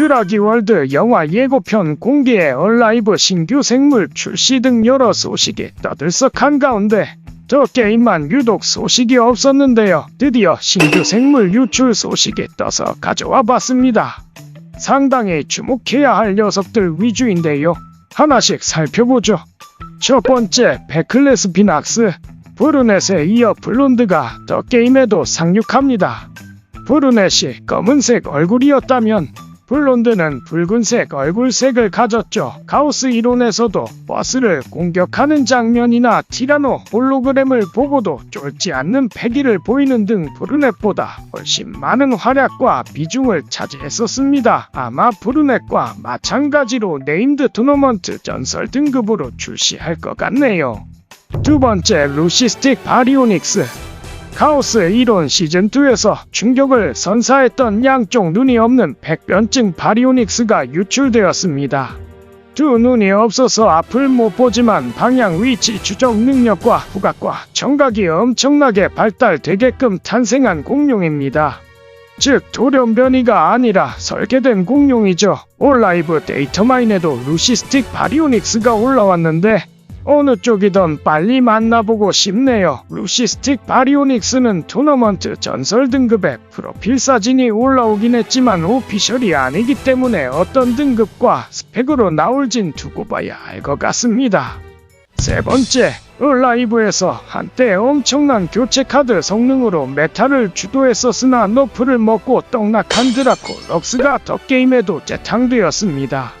슈라기 월드 영화 예고편 공개 얼라이브 신규 생물 출시 등 여러 소식이 떠들썩한 가운데 저 게임만 유독 소식이 없었는데요. 드디어 신규 생물 유출 소식이 떠서 가져와 봤습니다. 상당히 주목해야 할 녀석들 위주인데요. 하나씩 살펴보죠. 첫 번째, 베클레스 피낙스. 브루넷에 이어 블론드가 더 게임에도 상륙합니다. 브루넷이 검은색 얼굴이었다면 블론드는 붉은색 얼굴색을 가졌죠. 가우스 이론에서도 버스를 공격하는 장면이나 티라노 홀로그램을 보고도 쫄지 않는 패기를 보이는 등 브루넷보다 훨씬 많은 활약과 비중을 차지했었습니다. 아마 브루넷과 마찬가지로 네임드 토너먼트 전설 등급으로 출시할 것 같네요. 두 번째 루시스틱 바리오닉스 카오스 이론 시즌2에서 충격을 선사했던 양쪽 눈이 없는 백변증 바리오닉스가 유출되었습니다. 두 눈이 없어서 앞을 못 보지만 방향 위치 추적 능력과 후각과 청각이 엄청나게 발달되게끔 탄생한 공룡입니다. 즉 돌연변이가 아니라 설계된 공룡이죠. 온라이브 데이터마인에도 루시스틱 바리오닉스가 올라왔는데 어느 쪽이든 빨리 만나보고 싶네요. 루시스틱 바리오닉스는 토너먼트 전설 등급의 프로필 사진이 올라오긴 했지만 오피셜이 아니기 때문에 어떤 등급과 스펙으로 나올진 두고 봐야 할것 같습니다. 세 번째, 얼라이브에서 한때 엄청난 교체 카드 성능으로 메타를 주도했었으나 너프를 먹고 떡락한 드라코 럭스가 더 게임에도 재탕되었습니다.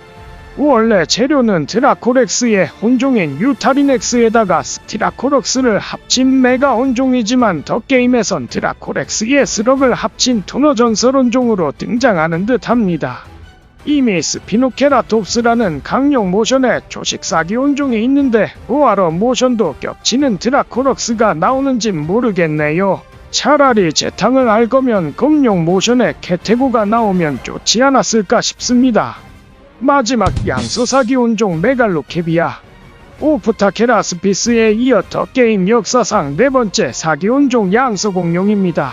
원래 재료는 드라코렉스의 혼종인 유타리넥스에다가 스티라코럭스를 합친 메가 혼종이지만 더 게임에선 드라코렉스의 스럭을 합친 토너 전설 혼종으로 등장하는 듯합니다. 이미 스피노케라톱스라는 강력 모션의 조식 사기 혼종이 있는데 우아러 모션도 겹치는 드라코럭스가 나오는진 모르겠네요. 차라리 재탕을 할 거면 검용 모션의 캐테고가 나오면 좋지 않았을까 싶습니다. 마지막 양소사기 온종 메갈로케비아 오프타케라 스피스에 이어 더 게임 역사상 네 번째 사기 온종 양소공룡입니다.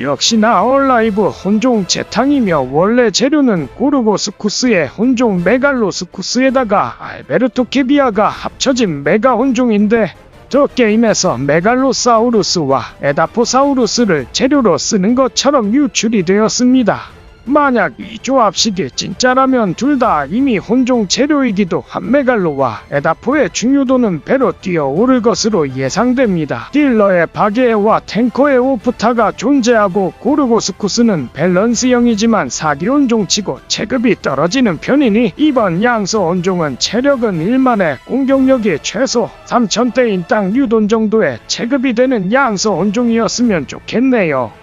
역시나 얼라이브 혼종 재탕이며 원래 재료는 고르고스쿠스의 혼종 메갈로스쿠스에다가 알베르토 케비아가 합쳐진 메가 혼종인데 저 게임에서 메갈로사우루스와 에다포사우루스를 재료로 쓰는 것처럼 유출이 되었습니다. 만약 이 조합식이 진짜라면 둘 다 이미 혼종 재료이기도 한 메갈로와 에다포의 중요도는 배로 뛰어오를 것으로 예상됩니다. 딜러의 바게와 탱커의 오프타가 존재하고 고르고스쿠스는 밸런스형이지만 사기 혼종치고 체급이 떨어지는 편이니 이번 양서 혼종은 체력은 1만에 공격력이 최소 3000대인 땅 유돈 정도의 체급이 되는 양서 혼종이었으면 좋겠네요.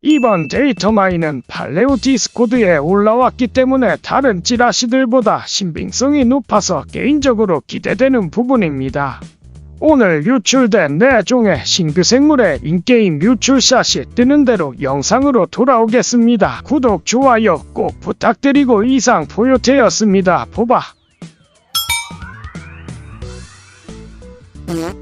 이번 데이터 마인은 팔레오 디스코드에 올라왔기 때문에 다른 찌라시들보다 신빙성이 높아서 개인적으로 기대되는 부분입니다. 오늘 유출된 4종의 신규 생물의 인게임 유출샷이 뜨는 대로 영상으로 돌아오겠습니다. 구독, 좋아요 꼭 부탁드리고 이상 포요테였습니다. 보바. 응?